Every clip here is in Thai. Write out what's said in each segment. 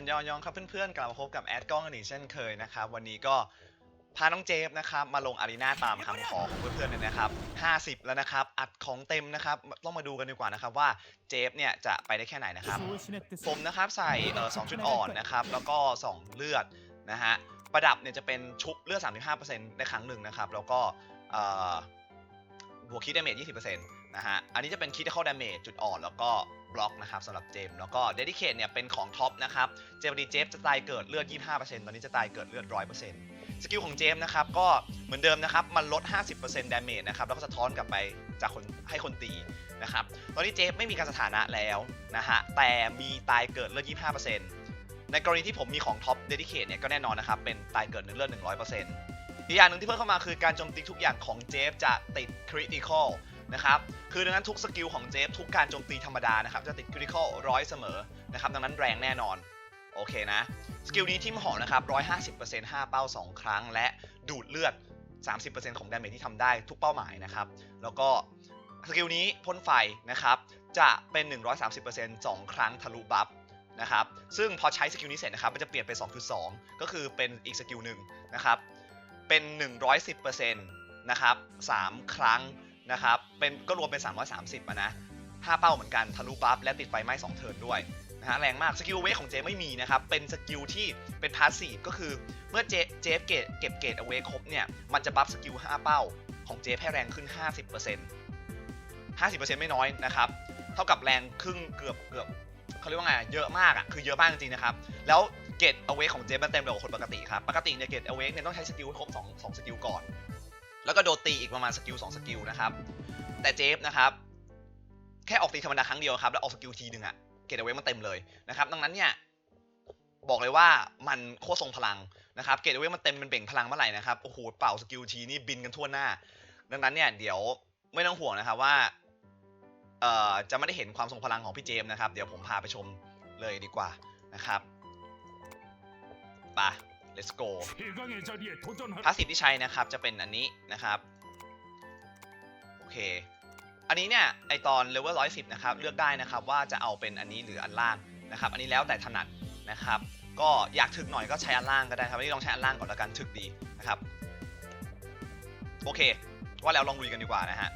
อันยองยองครับเพื่อนๆ กลับมาพบกับแอดกล้องกันอีกเช่นเคยนะครับ วันนี้ก็พาน้องเจฟนะครับมาลงอารีนาตามคำขอของเพื่อนๆเลยนะครับ 50 แล้วนะครับ อัดของเต็มนะครับ ต้องมาดูกันดีกว่านะครับว่าเจฟเนี่ยจะไปได้แค่ไหนนะครับ ผมนะครับใส่เอ่อสองจุดอ่อนนะครับ แล้วก็ 2 เลือดนะฮะ ประดับเนี่ยจะเป็นชุบเลือด 35%ในครั้งหนึ่งนะครับ แล้วก็เอ่อบวกคิดดาเมจ20%นะฮะ อันนี้จะเป็นคิดเข้าดาเมจจุดอ่อนแล้วก็ บล็อกนะครับสำหรับเจม แล้วก็เดดิเคทเนี่ยเป็นของท็อปนะครับ เจมดีเจฟจะตายเกิดเลือด 25%ตอนนี้จะตายเกิดเลือด 100%สกิลของเจมนะครับก็เหมือนเดิมนะครับ มันลด 50%ดาเมจนะครับ แล้วก็สะท้อนกลับไปจากคนให้คนตีนะครับ ตอนนี้เจฟไม่มีการสถานะแล้วนะฮะ แต่มีตายเกิดเลือด 25%ในกรณีที่ผมมีของท็อปเดดิเคทเนี่ยก็แน่นอนนะครับ เป็นตายเกิดเลือด 100%อีกอย่างหนึ่งที่เพิ่มเข้ามาคือการโจมตีทุกอย่างของเจฟจะติดคริติคอล นะครับ คือดังนั้นทุกสกิลของเจฟทุกการโจมตีธรรมดานะครับ จะติดคริติคอลร้อยเสมอนะครับ ดังนั้นแรงแน่นอน โอเคนะ สกิลนี้ทิมหอนะครับ 150% 5 เป้า 2 ครั้ง และดูดเลือด 30%ของดาเมจที่ทำได้ทุกเป้าหมายนะครับ แล้วก็สกิลนี้พ่นไฟนะครับ จะเป็น 130% 2 ครั้งทะลุบัฟนะครับ ซึ่งพอใช้สกิลนี้เสร็จนะครับ มันจะเปลี่ยนเป็น 2.2 ก็คือเป็นอีกสกิลหนึ่งนะครับ เป็น 110%นะครับ 3 ครั้ง นะครับเป็นก็รวมเป็น 330อะนะ5เป้าเหมือนกันทะลุบัฟและติดไฟไหม้2เทิร์นด้วยนะฮะแรงมากสกิลเวทของเจไม่มีนะครับ เป็นสกิลที่เป็นพาสซีฟก็คือเมื่อเจเจฟเกตเก็บเกตเอาไว้ครบเนี่ย มันจะบัฟสกิล5เป้าของเจฟให้แรงขึ้น 50% 50%ไม่น้อยนะครับ เท่ากับแรงครึ่งเกือบเกือบเขาเรียกว่าไงเยอะมากอะคือเยอะมากจริงๆนะครับ แล้วเกตเอาไว้ของเจฟมันเต็มเร็วกว่าคนปกติครับ ปกติเนี่ยเกตเอาไว้เนี่ยต้องใช้สกิลครบ2 2สกิลก่อน แล้วก็โดนตีอีกประมาณสกิล2สกิลนะครับ แต่เจฟนะครับแค่ออกตีธรรมดาครั้งเดียวครับแล้วออกสกิลทีหนึ่งอะเกตเอาไว้มันเต็มเลยนะครับ ดังนั้นเนี่ยบอกเลยว่ามันโคตรทรงพลังนะครับ เกตเอาไว้มันเต็มมันเบ่งพลังเมื่อไหร่นะครับโอ้โหเป่าสกิลทีนี่บินกันทั่วหน้า ดังนั้นเนี่ยเดี๋ยวไม่ต้องห่วงนะครับว่าเอ่อจะไม่ได้เห็นความทรงพลังของพี่เจมนะครับ เดี๋ยวผมพาไปชมเลยดีกว่านะครับไป let's go พาสซีฟที่ใช้นะครับจะเป็นอันนี้นะครับ โอเค อันนี้เนี่ยไอตอนเลเวลร้อยสิบนะครับเลือกได้นะครับว่าจะเอาเป็นอันนี้หรืออันล่างนะครับ อันนี้แล้วแต่ถนัดนะครับ ก็อยากถึกหน่อยก็ใช้อันล่างก็ได้ครับอันนี้ลองใช้อันล่างก่อนละกันถึกดีนะครับ โอเค ว่าแล้วลองลุยกันดีกว่านะฮะ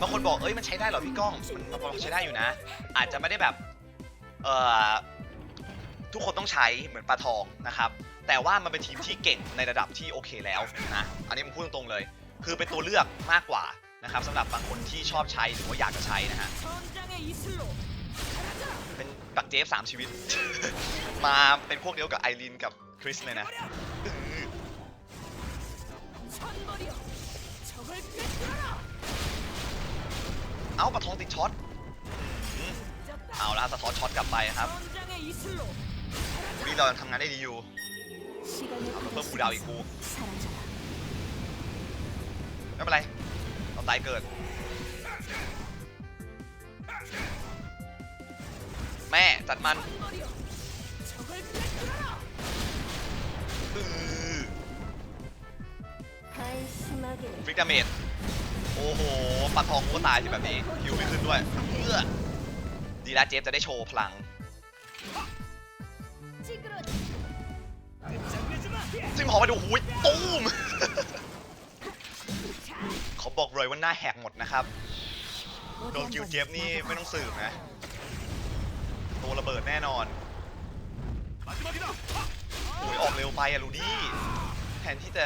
บางคนบอกเอ้ยมันใช้ได้เหรอพี่ก้องมันใช้ได้อยู่นะ อาจจะไม่ได้แบบเอ่อ ทุกคนต้องใช้เหมือนปลาทองนะครับแต่ว่ามันเป็นทีมที่เก่งในระดับที่โอเคแล้วนะอันนี้ผมพูดตรงๆเลย คือเป็นตัวเลือกมากกว่านะครับสำหรับบางคนที่ชอบใช้หรือว่าอยากจะใช้นะฮะเป็นปักเจฟสามชีวิต มาเป็นพวกเดียวกับไอรินกับคริสเลยนะเอาปะทองติดช็อต เอาละสะท้อนช็อตกลับไปครับ บุรีเรายังทำงานได้ดีอยู่เอามเพิ่มกูดาวอีกกูไม่เป็นไรเราตายเกิด แม่จัดมันฟิกดาเมดโอ้โห ปัดทองก็ตายที่แบบนี้ฮิวไม่ขึ้นด้วยเพื่อดีล้เจฟจะได้โชว์พลัง ซิมหอมาดูหูยตูมเขาบอกเลยว่าหน้าแหกหมดนะครับ โดนกิวเจฟนี่ไม่ต้องสืบนะ ตัวระเบิดแน่นอนโอ้ยออกเร็วไปอะลูดี้แทนที่จะ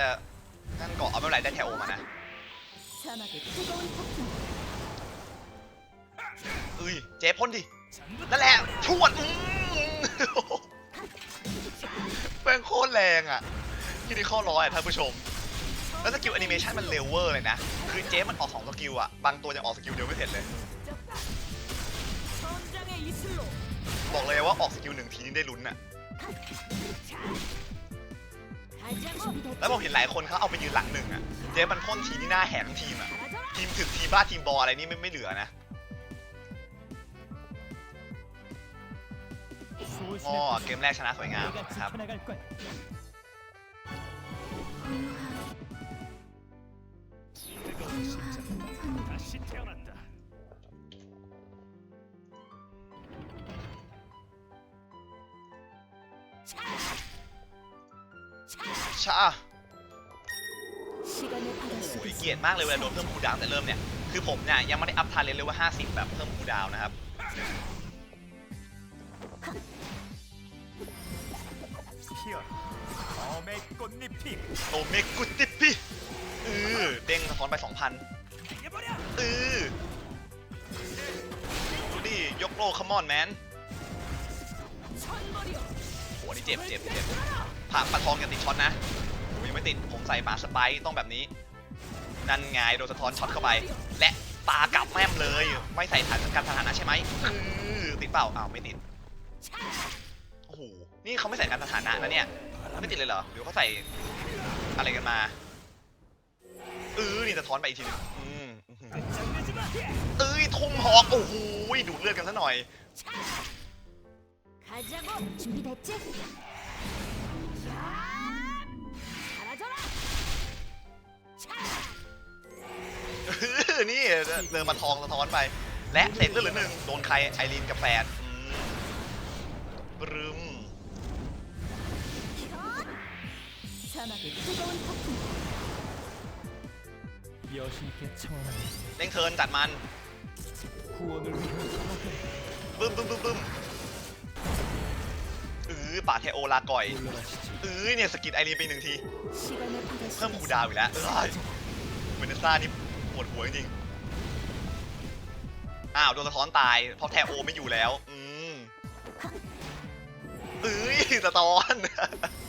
นั่นเกาะเอาไม่ไหลได้แถวมานะเอ้ยเจ๊พ่นดิ นั่นแหละชวด แม่งโคตรแรงอะยูนิคอร้อยท่านผู้ชม แล้วสกิลแอนิเมชันมันเลเวอร์เลยนะ คือเจ๊มันออกสองสกิลอะ บางตัวยังออกสกิลเดียวไม่เสร็จเลย บอกเลยว่าออกสกิลหนึ่งทีนี่ได้ลุ้นอะ แล้วผมเห็นหลายคนเขาเอาไปยืนหลังหนึ่งอะ เจ๊มันพ่นทีนี่หน้าแห้งทีมอะ ทีมถึกทีบ้าทีมบออะไรนี่ไม่ไม่เหลือนะ ง้อเกมแรกชนะสวยงามครับชาโอ้ยเกลียดมากเลยเวลาโดนเพิ่มคูดาวแต่เริ่มเนี่ย คือผมเนี่ยยังไม่ได้อัพทาเลนเลยว่า 50 แบบเพิ่มคูดาวนะครับ ยโอเมกุนิพิโอเมกุติปิเออเด้งสะท้อนไปสองพันเออดูดิยกโลคัมมอนแมนโหนี่เจ็บเจ็บเจ็บผ่าปะทองกันติดช็อตนะผมยังไม่ติดผมใส่มาสไปต้องแบบนี้นั่นไงโดนสะท้อนช็อตเข้าไป และตากลับแม่มเลย ไม่ใส่ฐานการสถานะใช่ไหมติดเปล่าอ้าวไม่ติด นี่เขาไม่ใส่การสถานะนะเนี่ยไม่ติดเลยเหรอหรือเขาใส่อะไรกันมาเออนี่จะท้อนไปอีกทีนึงเอ้ยทุ่มหอกโอ้โหดูดเลือดกันซะหน่อยนี่เดินมาทองสะท้อนไป และเสร็จเรื่องหนึ่งโดนใครไอรีนกับแฟนบรึม 사막의 뜨거운 폭풍 여신께 청하는 เร่งเทิร์นจัดมัน 구원을 위한 บึ้มบึ้มบึ้มบึ้มเออป่าเทโอลาก่อย 물러나시지 เออเนี่ยสกิดไอรีนไปหนึ่งที 시간의 바다 เพิ่มคูล 속에서 ดาวน์อีกแล้วเอ้ยเวเนซ่านี่ปวดหัวจริงๆอ้าวโดนสะท้อนตาย เพราะแทโอไม่อยู่แล้ว อืมเอ้ยสะท้อน 피어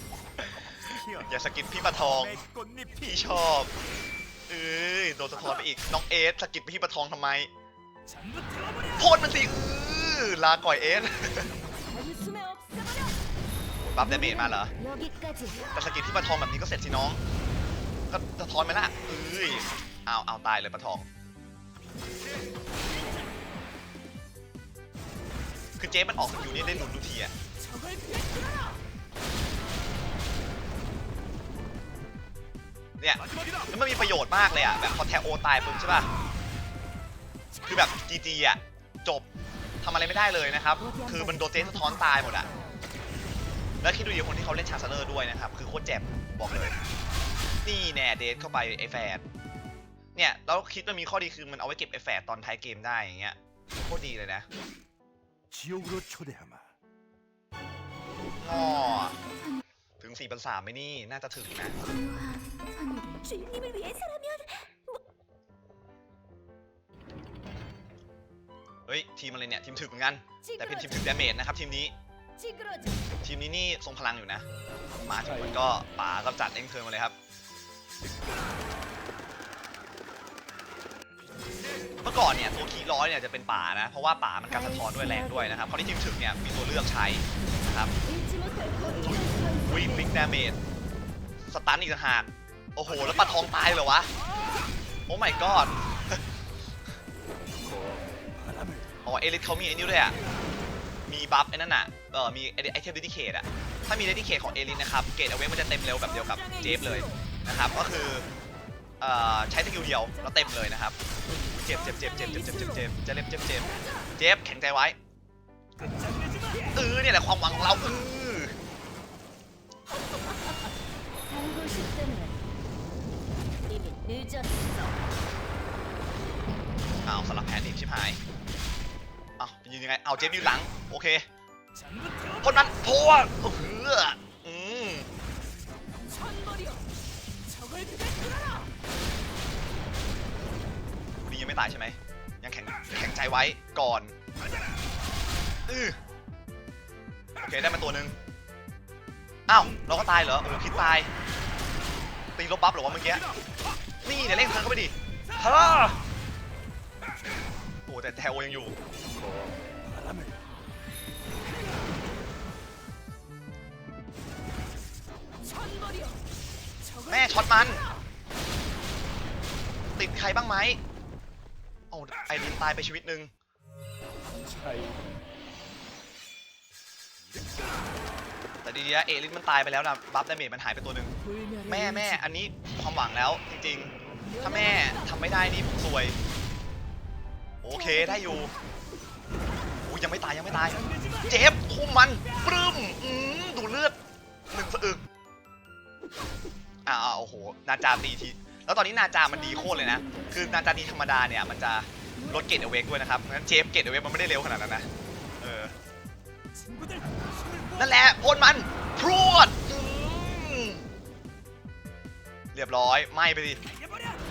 อย่าสกินพี่ปะทอง พี่ชอบ เอ้ยโดนสะท้อนไปอีก น้องเอสสกินพี่ปะทองทำไมโทษมันสิออลาก่อยเอสบัฟเดเมจมาเหรอแต่สกินพี่ปะทองแบบนี้ก็เสร็จสิน้อง ก็สะท้อนไปละเอ้ยเอาเอาตายเลยปะทองคือเจ๊มันออกอยู่นี่ได้หนุนทุกทีอะ เนี่ยแล้วมันมีประโยชน์มากเลยอะแบบพอแทโอตายปุ๊บใช่ป่ะคือแบบจีจีอะจบทำอะไรไม่ได้เลยนะครับ คือมันโดเจสะท้อนตายหมดอะแล้วคิดดูดิคนที่เขาเล่นชาสเลอร์ด้วยนะครับ คือโคตรเจ็บบอกเลย นี่แน่เดทเข้าไปไอแฟดเนี่ยแล้วคิดมันมีข้อดีคือมันเอาไว้เก็บไอแฟดตอนท้ายเกมได้อย่างเงี้ยโคตรดีเลยนะงอ ง4 0 0 3ไหมนี่ น่าจะถึงนะ 고요한 선율을 주인님을 위해서라면 เฮ้ย ทีมอะไรเนี่ย ทีมถึกเหมือนกัน แต่เป็นทีม 찌그러져 ถึกดาเมจนะครับทีมนี้ 찌그러져 ทีมนี้นี่ทรงพลังอยู่นะ มาถึงมันก็ป๋าก็จัดเองเทิร์นมาเลยครับ เมื่อก่อนเนี่ยตัวคีย์ร้อยเนี่ยจะเป็นป่านะ เพราะว่าป่ามันการสะท้อนด้วยแรงด้วยนะครับ เพราะที่ทีมถึกเนี่ยมีตัวเลือกใช้นะครับ 잊지 อุ้ยบิ๊กดาเมจสตันอีกต่างหาก โอ้โห แล้วปะทองตายเหรอวะ โอ้ my god อ๋อ เอลิทเขามีไอ้นี่ด้วยอะ มีบัฟไอ้นั่นอะ เออ มีไอเทมเดดิเคทอะ ถ้ามีเดดิเคทของเอลิทนะครับ เกรดเอาไว้มันจะเต็มเร็วแบบเดียวกับเจฟเลยนะครับ ก็คือ เอ่อ ใช้สกิลเดียวแล้วเต็มเลยนะครับ เจ็บเจ็บเจ็บเจ็บเจ็บเจ็บเจ็บเจ็บจะเจ็บเจ็บเจ็บเจ็บแข็งใจไว้ เออเนี่ยแหละความหวังของเราเออ 살고 싶다면 이미 늦었어 อ้าวสลับแผนอีกชิบหายอ้าวยืนยังไง เอาเจฟยืนหลัง โอเค 전부 태워버려 คนนั้นโพะเอออืม 천벌이여 적을 꿰뚫어라 ผู้ดียังไม่ตายใช่ไหม ยังแข็งแข็งใจไว้ก่อนอือโอเคได้มาตัวหนึ่ง ้าวเราก็ตายเหรอโอ้คิดตาย ตีลบบัฟหรอวะเมื่อกี้ นี่เดี๋ยวเล่นทางเข้าไปดิฮ่าโอ้แต่แถวยังอยู่แม่ช็อตมัน ติดใครบ้างไหมโอ้ไอรินตายไปชีวิตหนึ่งใช่ ดีนะเอลิสมันตายไปแล้วนะบัฟดาเมจมันหายไปตัวหนึ่งแม่แม่อันนี้ความหวังแล้วจริงๆ ถ้าแม่ทำไม่ได้นี่ผมซวย โอเคได้อยู่โอ้ยังไม่ตายยังไม่ตาย เจ็บทุ่มมันปลื้มดูเลือดหนึ่งสะอึกอ้าวโอ้โหนาจาตีทีแล้วตอนนี้นาจามันดีโคตรเลยนะ คือนาจาตีธรรมดาเนี่ยมันจะลดเกตเอเวกด้วยนะครับเพราะฉะนั้นเจฟเกตเอเวกมันไม่ได้เร็วขนาดนั้นนะ นั่นแหละพ่นมันพรวดเรียบร้อยไม่ไปดิ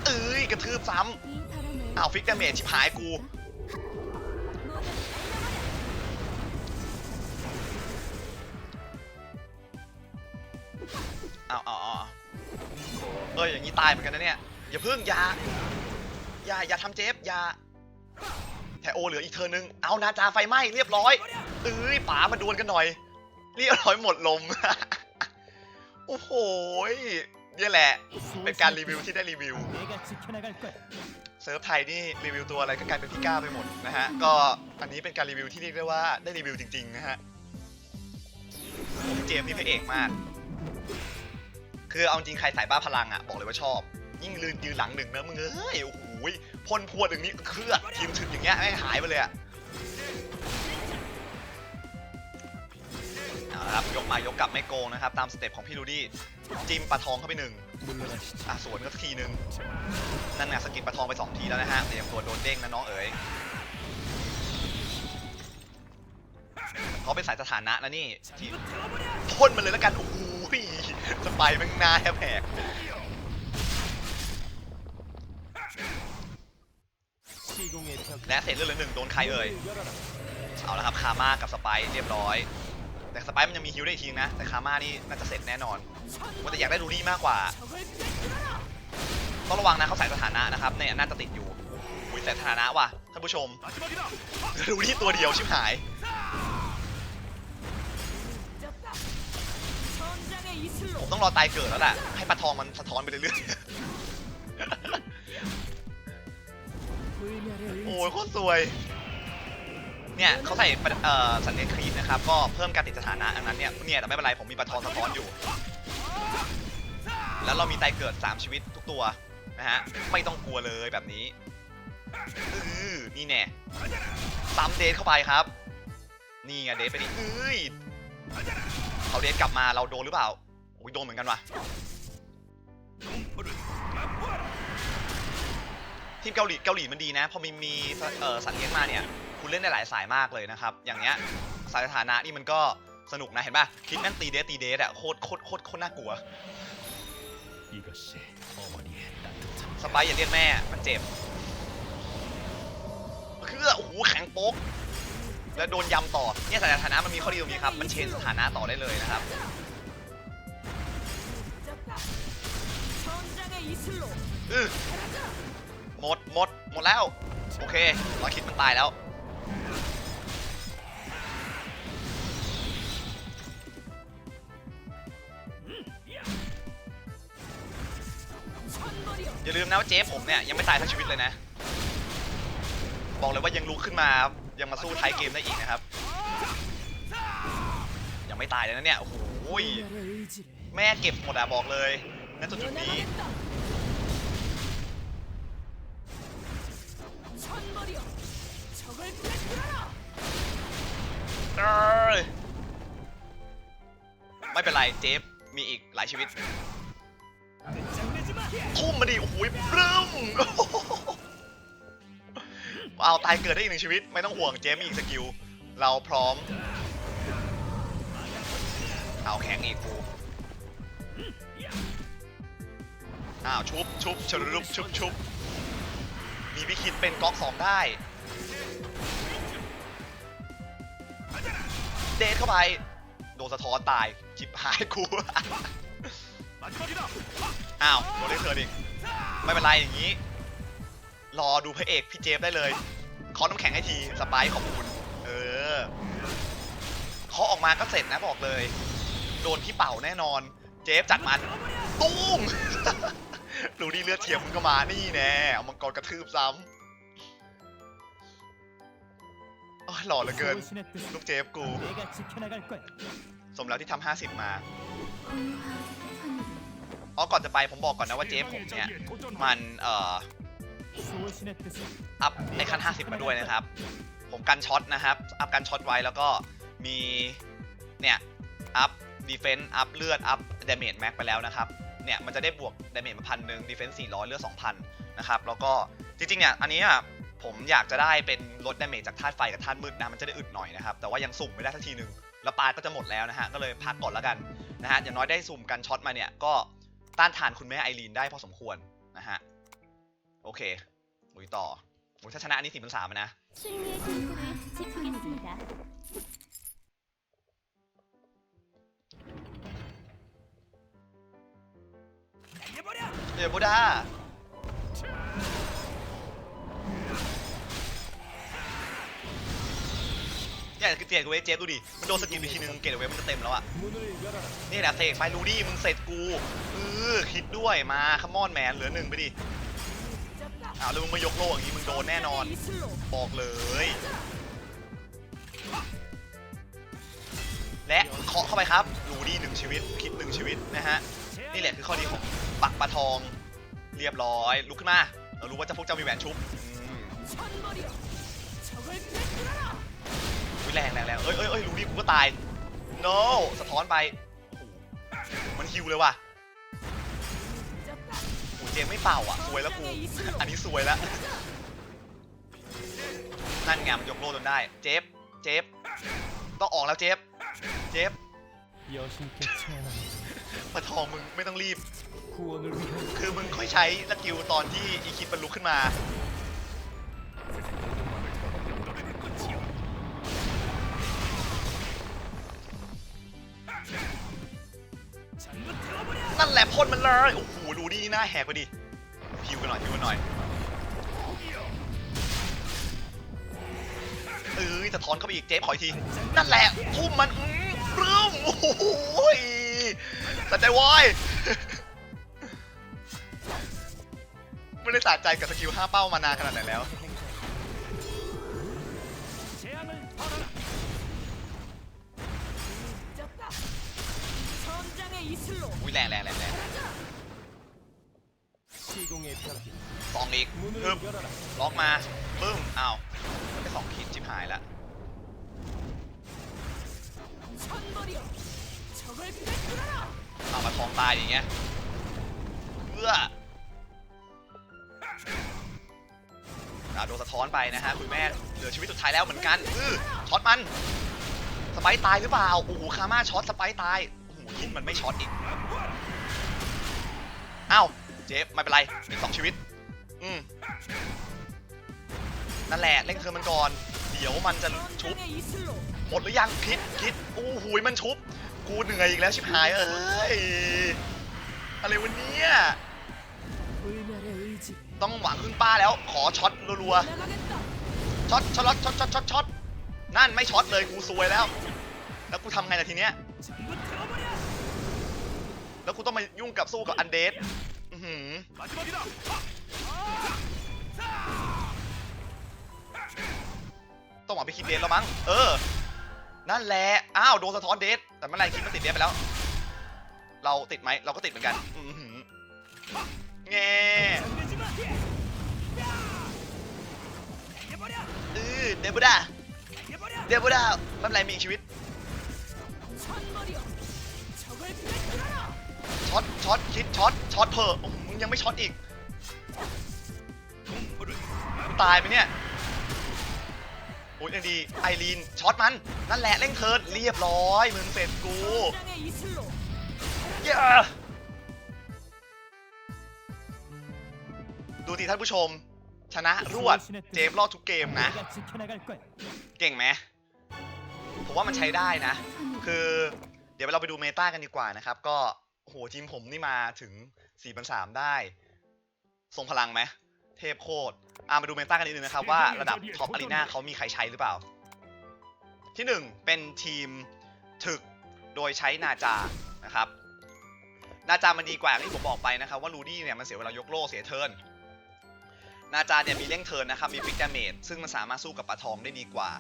เอ้ยกระทืบซ้ำเอาฟิกเดาเมจชิบหายกูเอาเอาเอาเอ้ยอย่างนี้ตายเหมือนกันนะเนี่ยอย่าพึ่งอย่าอย่าอย่าทำเจ็บอย่าแทโอเหลืออีกเธอหนึ่งเอานาจาไฟไหม้เรียบร้อยเอ้ยป๋ามาดวลกันหน่อย เรียบร้อยหมดลม โอ้โหเนี่ยแหละ เป็นการรีวิวที่ได้รีวิว เซิร์ฟไทยนี่รีวิวตัวอะไรก็กลายเป็นพี่ก้าไปหมดนะฮะ ก็อันนี้เป็นการรีวิวที่เรียกได้ว่าได้รีวิวจริงๆนะฮะเจมนี่พระเอกมาก คือเอาจริงใครสายบ้าพลังอะบอกเลยว่าชอบ ยิ่งลืนยืนหลังหนึ่งนะมึงเอ้ย โอ้โหพ่นพวดอย่างนี้เคลือดทีมถึงอย่างเงี้ยไม่หายไปเลยอะ ครับยกมายกกลับไม่โกงนะครับ ตามสเต็ปของพี่ลูดี้จิ้มปลาทองเข้าไปหนึ่งอะสวนก็ทีหนึ่งนั่นน่ะสกิดปลาทองไปสองทีแล้วนะฮะเตรียมตัวโดนเด้งนะน้องเอ๋ยเขาเป็นสายสถานะนะนี่ที่พ่นมันเลยแล้วกันโอ้โหจะไปมันหน้าแผลกและเสร็จเรื่องหนึ่งโดนใครเอ่ยเอาละครับคาม่ากับสไปเรียบร้อย แต่สไปร์มันยังมีฮิลได้อีกทีนะ แต่คาม่านี่น่าจะเสร็จแน่นอนว่าแต่อยากได้รูนี่มากกว่า ต้องระวังนะเขาใส่สถานะนะครับเนี่ยน่าจะติดอยู่อุ้ยใส่สถานะว่ะท่านผู้ชมรูนี่ตัวเดียวชิบหายผมต้องรอตายเกิดแล้วแหละให้ปลาทองมันสะท้อนไปเรื่อยๆโอ้ยโคตรสวย เนี่ยเขาใส่เอ่อสัญญาณครีมนะครับ ก็เพิ่มการติดสถานะอันนั้นเนี่ยเนี่ยแต่ไม่เป็นไรผมมีปลาทองสะท้อนอยู่ แล้วเรามีไตเกิด 3 ชีวิตทุกตัวนะฮะไม่ต้องกลัวเลยแบบนี้อือนี่แน่ซ้ำเดทเข้าไปครับ นี่ไงเดทไปดิเอ้ยเขาเดทกลับมาเราโดนหรือเปล่าโอ้ยโดนเหมือนกันวะทีมเกาหลีเกาหลีมันดีนะ พอมีมีเอ่อสัตว์เลี้ยงมาเนี่ย คุณเล่นได้หลายสายมากเลยนะครับ อย่างเงี้ยสายสถานะนี่มันก็สนุกนะเห็นป่ะคิดนั่งตีเดสตีเดสอะโคตรโคตรโคตรโคตรน่ากลัวสไปอย่าเรียกแม่ มันเจ็บเคือโอ้แข็งโป๊ก แล้วโดนยำต่อ เนี่ยสถานะมันมีข้อดีตรงนี้ครับ มันเชนสถานะต่อได้เลยนะครับ หมดหมดหมดแล้ว โอเครอคิดมันตายแล้ว อย่าลืมนะว่าเจฟผมเนี่ยยังไม่ตายทั้งชีวิตเลยนะ บอกเลยว่ายังลุกขึ้นมายังมาสู้ท้ายเกมได้อีกนะครับ ยังไม่ตายเลยนะเนี่ยโอ้โหแม่เก็บหมดอะบอกเลยณจุดนี้ไม่เป็นไรเจฟมีอีกหลายชีวิต ทุ่มมาดิโอ้โหปลื้มเอาตายเกิดได้อีกหนึ่งชีวิต ไม่ต้องห่วงเจมี่อีกสกิล เราพร้อม เอาแข็งอีกกูอ้าวชุบชุบชลุบชุบชุบมีวิคิดเป็นก๊อกสองได้ เดทเข้าไป โดนสะท้อนตายจิบหายกู อ้าวโดนเล่นเธอดิไม่เป็นไรอย่างนี้ รอดูพระเอกพี่เจฟได้เลยขอน้ำแข็งให้ทีสปายขอบคุณเออขอออกมาก็เสร็จนะบอกเลย โดนพี่เป่าแน่นอน เจฟจัดมันตุ้มดูดีเลือดเทียมมึงก็มานี่แน่เอามังกรกระทืบซ้ำหล่อเหลือเกินลูกเจฟกู สมแล้วที่ทำห้าสิบมา อ๋อก่อนจะไปผมบอกก่อนนะว่าเจฟผมเนี่ยมันเอ่อัพในขั้น50 มาด้วยนะครับ ผมกันช็อตนะครับ อัพกันช็อตไว้แล้วก็มีเนี่ยอัพดีเฟนซ์อัพเลือดอัพเดเมจแม็กไปแล้วนะครับเนี่ยมันจะได้บวกเดเมจมาพันหนึ่งดีเฟนซ์สี่ร้อยเลือดสองพันนะครับแล้วก็จริงๆเนี่ยอันนี้อะผมอยากจะได้เป็นลดเดเมจจากธาตุไฟกับธาตุมืดนะมันจะได้อึดหน่อยนะครับแต่ว่ายังสุ่มไม่ได้สักทีนึงแล้วปลาก็จะหมดแล้วนะฮะก็เลยพักก่อนแล้วกันนะฮะอย่างน้อยได้สุ่มกันช็อตมาเนี่ยก็ ต้านทานคุณแม่ไอรีนได้พอสมควรนะฮะ โอเคมุยต่อมุยถ้าชนะอันนี้สี่พันสามนะ เดี๋ยวบูดา เนี่ยคือเตียนกูไวเจฟดูดิ มันโดนสกิลไปทีนึงเกตเว้มันจะเต็มแล้วอะนี่แหละเสกไปลูดี้มึงเสร็จกูเออคิดด้วยมาขมอนแมนเหลือหนึ่งไปดิอ้าวแล้วมึงมายกโลอย่างนี้มึงโดนแน่นอน บอกเลย และเคาะเข้าไปครับลูดี้หนึ่งชีวิต คิดหนึ่งชีวิตนะฮะ นี่แหละคือข้อดีของปักปลาทอง เรียบร้อย ลุกขึ้นมา เรารู้ว่าจะพวกเจ้ามีแหวนชุบ แรงแรงแรงเอ้ยเอ้ยเอ้ยรูบี้กูก็ตาย no สะท้อนไปมันฮิวเลยว่ะโอ้เจมไม่เป่าอะซวยแล้วกูอันนี้ซวยแล้วนั่นไงมันยกโลจนได้ เจฟเจฟต้องออกแล้วเจฟเจฟปะทองมึงไม่ต้องรีบ คือมึงค่อยใช้สกิวตอนที่อีคิดบรรลุขึ้นมา พ่นมันเลยโอ้โหดูดิหน้าแหกไปดิพิวกันหน่อยพิวกันหน่อยเอ้ยจะถอนเข้าไปอีกเจ๊ขอยที นั่นแหละทุ่มมันรื้มโอ้ยสะใจวายไม่ได้สะใจกับสกิลห้าเป้ามานานขนาดไหนแล้วอุ้ยแรงแรงแรง สองอีกปึ๊บล็อกมาปึ้มอ้าวได้สองคิดจิบหายละเอามาทองตายอย่างเงี้ยเพื่อดาบโดนสะท้อนไปนะฮะคุณแม่เหลือชีวิตสุดท้ายแล้วเหมือนกันอื้อช็อตมัน สไปตายหรือเปล่าโอ้โหคาม่าช็อตสไปตายโอ้โหยิงมันไม่ช็อตอีกอ้าว เจฟไม่เป็นไรเป็นสองชีวิต อืมนั่นแหละเล่นเธอมันก่อน เดี๋ยวมันจะชุบ หมดหรือยังคิดคิดอู้หูยมันชุบ กูเหนื่อยอีกแล้วชิบหายเอ้ยอะไรวันนี้ต้องหวังพึ่งป้าแล้ว ขอช็อตรัวๆช็อตช็อตช็อตช็อตช็อตช็อตนั่นไม่ช็อตเลยกูซวยแล้ว แล้วกูทำไงล่ะทีเนี้ยแล้วกูต้องมายุ่งกับสู้กับอันเดสหือ 마지막이다 ต้องหวังไปคิดเดสแล้วมั้ง เออ นั่นแหละ อ้าวโดนสะท้อนเดส แต่เมื่อไหรคิดมันติดเดสไปแล้ว เราติดไหม เราก็ติดเหมือนกัน อือหือแง่ 잠기지 마 해버려 เออเดบูดา 해버려 เดบูดาไม่เป็นไรมีอีกชีวิต 천벌이여 적을 꿰뚫어라 ช็อตช็อตคิดช็อตช็อตเถอะมึงยังไม่ช็อตอีกตายไปเนี่ยโอ้ยยดีไอรีนช็อตมันนั่นแหละเร่งเทิร์นเรียบร้อยมึงเสร็จกูเย้ดูทีท่านผู้ชม ชนะรวดเจมรอดทุกเกมนะ เก่งไหมผมว่ามันใช้ได้นะ คือเดี๋ยวเราไปดูเมตากันดีกว่านะครับ ก็ โอ้โหทีมผมนี่มาถึง4 0 0 3ได้ ทรงพลังไหม เทพโคตรอ่ามาดูเมตากันนิดนึงนะครับ ว่าระดับท็อปอารีนาเขามีใครใช้หรือเปล่า ที่ 1 เป็นทีมถึกโดยใช้นาจานะครับ นาจามันดีกว่าอย่างที่ผมบอกไปนะครับ ว่ารูดี้เนี่ยมันเสียเวลายกโล่เสียเทิร์นนาจาเนี่ยมีเร่งเทิร์นนะครับ มีฟิกดาเมจซึ่งมันสามารถสู้กับปลาทองได้ดีกว่า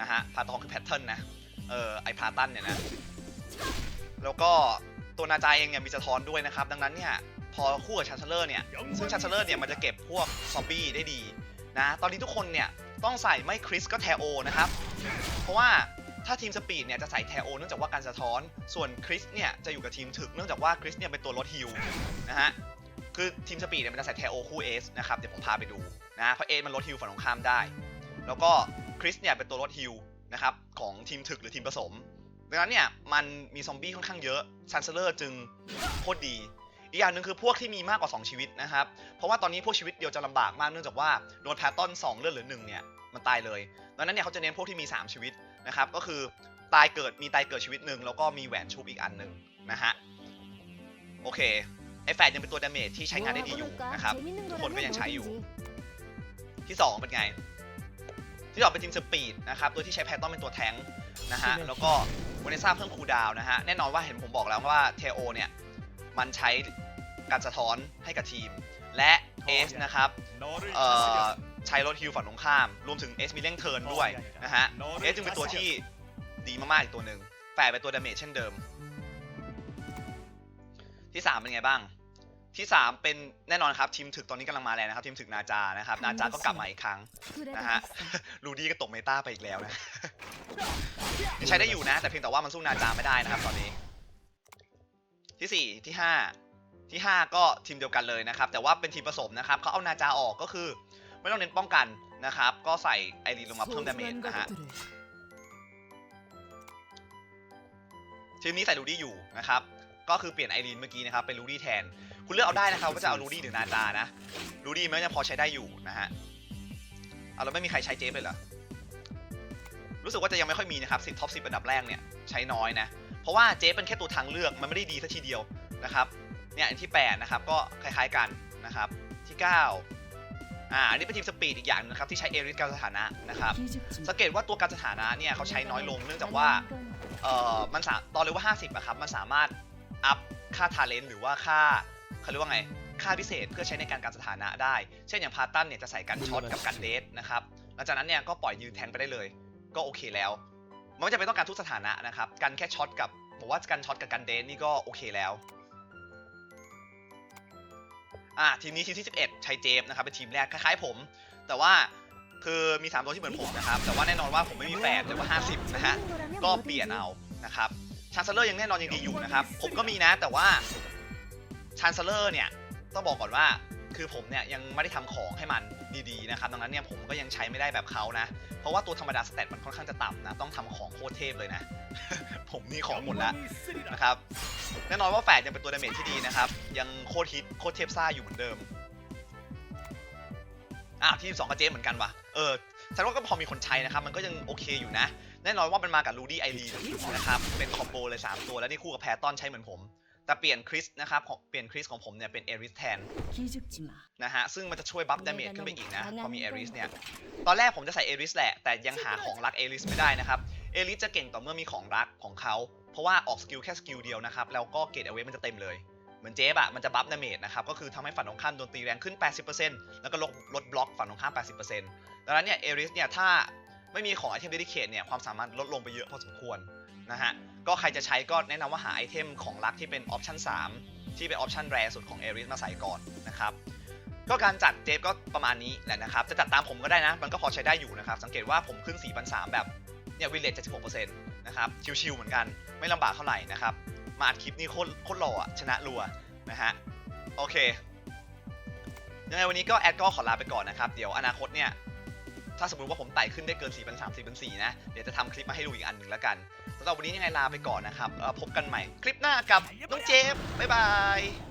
นะฮะปลาทองคือแพทเทิร์นนะเออไอพาตันเนี่ยนะแล้วก็ ตัวนาจาเองเนี่ยมีสะท้อนด้วยนะครับ ดังนั้นเนี่ยพอคู่กับชันเชลเลอร์เนี่ยซึ่งชันเชลเลอร์เนี่ยมันจะเก็บพวกซอมบี้ได้ดีนะตอนนี้ทุกคนเนี่ยต้องใส่ไม่คริสก็แทโอนะครับ เพราะว่าถ้าทีมสปีดเนี่ยจะใส่แทโอเนื่องจากว่าการสะท้อน ส่วนคริสเนี่ยจะอยู่กับทีมถึกเนื่องจากว่าคริสเนี่ยเป็นตัวลดฮิลนะฮะคือทีมสปีดเนี่ยมันจะใส่แทโอคู่เอสนะครับเดี๋ยวผมพาไปดูนะเพราะเอสมันลดฮิลฝั่งตรงข้ามได้ แล้วก็คริสเนี่ยเป็นตัวลดฮิลนะครับของทีมถึกหรือทีมผสม ดังนั้นเนี่ยมันมีซอมบี้ค่อนข้างเยอะซันเซเลอร์จึงโคตรดี อีกอย่างหนึ่งคือพวกที่มีมากกว่า 2 ชีวิตนะครับ เพราะว่าตอนนี้พวกชีวิตเดียวจะลำบากมากเนื่องจากว่าโดนแพตตอน2เลือดหลือหนึ่งเนี่ยมันตายเลยดังนั้นเนี่ยเขาจะเน้นพวกที่มี 3 ชีวิตนะครับก็คือตายเกิดมีตายเกิดชีวิตหนึ่งแล้วก็มีแหวนชุบอีกอันหนึ่งนะฮะโอเคไอแฟดยังเป็นตัวดาเมจที่ใช้งานได้ดีอยู่นะครับทุกคนก็ยังใช้อยู่ ที่ 2 เป็นไง ที่สองเป็นทีมสปีดนะครับตัวที่ใช้แพตตอนเป็นตัวแทงนะฮะแล้วก็ วันนี้ทราบเพิ่มคูดาวนะฮะ แน่นอนว่าเห็นผมบอกแล้วว่าเทโอเนี่ย มันใช้การสะท้อนให้กับทีม และเอสนะครับใช้รถฮิลฝั่งตรงข้าม รวมถึงเอสมีเร่งเทิร์นด้วยนะฮะเอสจึงเป็นตัวที่ดีมากๆอีกตัวหนึ่งแฝงเป็นตัวดาเมจเช่นเดิม ที่ 3 เป็นไงบ้าง ที่ 3 เป็นแน่นอนครับทีมถึกตอนนี้กำลังมาแรงนะครับทีมถึกนาจานะครับนาจาก็กลับมาอีกครั้งนะฮะลูดี้ก็ตกเมตาไปอีกแล้วนะใช้ได้อยู่นะ แต่เพียงแต่ว่ามันสู้นาจาไม่ได้นะครับตอนนี้ที่ 4 ที่ 5 ที่ 5 ก็ทีมเดียวกันเลยนะครับ แต่ว่าเป็นทีมผสมนะครับเขาเอานาจาออกก็คือ ไม่ต้องเน้นป้องกันนะครับ ก็ใส่ไอรีนลงมาเพิ่มดาเมจนะฮะทีมนี้ใส่ลูดี้อยู่นะครับ ก็คือเปลี่ยนไอรีนเมื่อกี้นะครับเป็นลูดี้แทน คุณเลือกเอาได้นะครับว่าจะเอาลูดี้หรือนาจานะลูดี้มันก็ยังพอใช้ได้อยู่นะฮะเอาแล้วไม่มีใครใช้เจฟเลยเหรอรู้สึกว่าจะยังไม่ค่อยมีนะครับสิบท็อปสิบอันดับแรกเนี่ยใช้น้อยนะเพราะว่าเจฟเป็นแค่ตัวทางเลือกมันไม่ได้ดีสัทีเดียวนะครับเนี่ยอันที่8นะครับก็คล้ายๆกันนะครับที่9อ่าอันนี้เป็นทีมสปีดอีกอย่างหนึงนะครับที่ใช้เอริสการสถานะนะครับสังเกตว่าตัวการสถานะเนี่ยเขาใช้น้อยลงเนื่องจากว่าเอ่อมันสาตอนเลเวล50อะครับมันสามารถอัพค่าทาเลนต์หรือว่าค่า เขาเรียกว่าไง ค่าพิเศษเพื่อใช้ในการการสถานะได้ เช่นอย่างพาตันเนี่ยจะใส่กันช็อตกับกันเดทนะครับ หลังจากนั้นเนี่ยก็ปล่อยยืนแทงไปได้เลย ก็โอเคแล้ว มันไม่จำเป็นต้องการทุกสถานะนะครับ กันแค่ช็อตกับผมว่ากันช็อตกับกันเดทนี่ก็โอเคแล้วอะทีมนี้ทีมที่ 11ใช้เจฟนะครับเป็นทีมแรกคล้ายๆผม แต่ว่าคือมี3ตัวที่เหมือนผมนะครับแต่ว่าแน่นอนว่าผมไม่มีแฟนเลยว่า 50นะฮะก็เปลี่ยนเอานะครับชานเซลเลอร์ยังแน่นอนยังดีอยู่นะครับผมก็มีนะแต่ว่า ชันเซลเลอร์เนี่ยต้องบอกก่อนว่าคือผมเนี่ยยังไม่ได้ทำของให้มันดีๆนะครับดังนั้นเนี่ยผมก็ยังใช้ไม่ได้แบบเขานะ เพราะว่าตัวธรรมดาสเตตมันค่อนข้างจะต่ำนะ ต้องทำของโคตรเทพเลยนะ ผมมีของหมดแล้วนะครับแน่นอนว่าแฝดยังเป็นตัวดาเมจที่ดีนะครับ ยังโคตรฮิตโคตรเทพซ่าอยู่เหมือนเดิมอะที่สองกับเจมเหมือนกันวะเออฉันว่าก็พอมีคนใช้นะครับ มันก็ยังโอเคอยู่นะ แน่นอนว่ามันมากับลูดี้ไอรีนะครับเป็นคอมโบเลย 3 ตัวแล้วนี่คู่กับแพตตอนใช้เหมือนผม แต่เปลี่ยนคริสนะครับของเปลี่ยนคริสของผมเนี่ยเป็นเอริสแทนนะฮะซึ่งมันจะช่วยบัฟดาเมจขึ้นไปอีกนะพอมีเอริสเนี่ยตอนแรกผมจะใส่เอริสแหละแต่ยังหาของรักเอริสไม่ได้นะครับเอริสจะเก่งต่อเมื่อมีของรักของเขาเพราะว่าออกสกิลแค่สกิลเดียวนะครับแล้วก็เกรดเอาไว้มันจะเต็มเลยเหมือนเจฟอะมันจะบัฟดาเมจนะครับก็คือทำให้ฝั่งตรงข้ามโดนตีแรงขึ้น 80%แล้วก็ลดลดบล็อกฝั่งตรงข้าม 80%ดังนั้นเนี่ยเอริสเนี่ยถ้าไม่มีของไอเทมเดดิเคทเนี่ยความสามารถลดลงไปเยอะพอสมควร นะฮะ ก็ใครจะใช้ก็แนะนำว่าหาไอเทมของรักที่เป็นออปชัน3 ที่เป็นออปชันแรสุดของเอริสมาใส่ก่อนนะครับก็การจัดเจฟก็ประมาณนี้แหละนะครับ จะจัดตามผมก็ได้นะ มันก็พอใช้ได้อยู่นะครับ สังเกตว่าผมขึ้น4 3 0 0แบบ เนี่ยวิลเลจ76%นะครับ ชิวๆเหมือนกัน ไม่ลำบากเท่าไหร่นะครับ มาอัดคลิปนี้โคตรโคตรหล่อชนะรัวนะฮะ โอเค ยังไงวันนี้ก็แอดก็ขอลาไปก่อนนะครับ เดี๋ยวอนาคตเนี่ย ถ้าสมมติว่าผมไต่ขึ้นได้เกิน4 3 0 0 4 4นะเดี๋ยวจะทำคลิปมาให้ดูอีกอันหนึ่งแล้วกันสำหรับวันนี้ยังไงลาไปก่อนนะครับพบกันใหม่คลิปหน้ากับน้องเจฟบ๊ายบาย